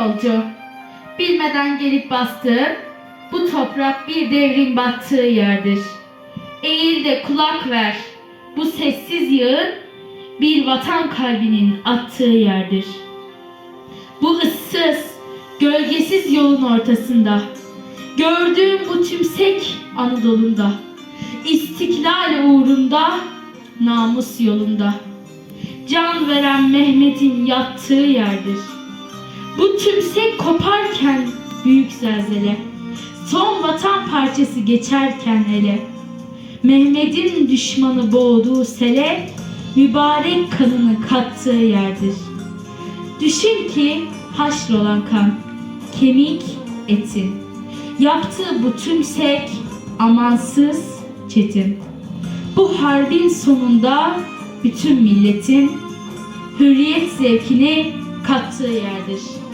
yolcu. Bilmeden gelip bastığın, bu toprak bir devrin battığı yerdir. Eğil de kulak ver, bu sessiz yağın bir vatan kalbinin attığı yerdir. Bu ıssız, gölgesiz yolun ortasında, gördüğüm bu tümsek Anadolu'nda, istiklal uğrunda, namus yolunda, can veren Mehmet'in yattığı yerdir. Bu tümsek koparken büyük zelzele, son vatan parçası geçerken ele, Mehmet'in düşmanı boğduğu sele, mübarek kanını kattığı yerdir. Düşün ki haşrolan kan, kemik etin, yaptığı bu tümsek amansız çetin. Bu harbin sonunda bütün milletin hürriyet zevkini kattığı yerdir.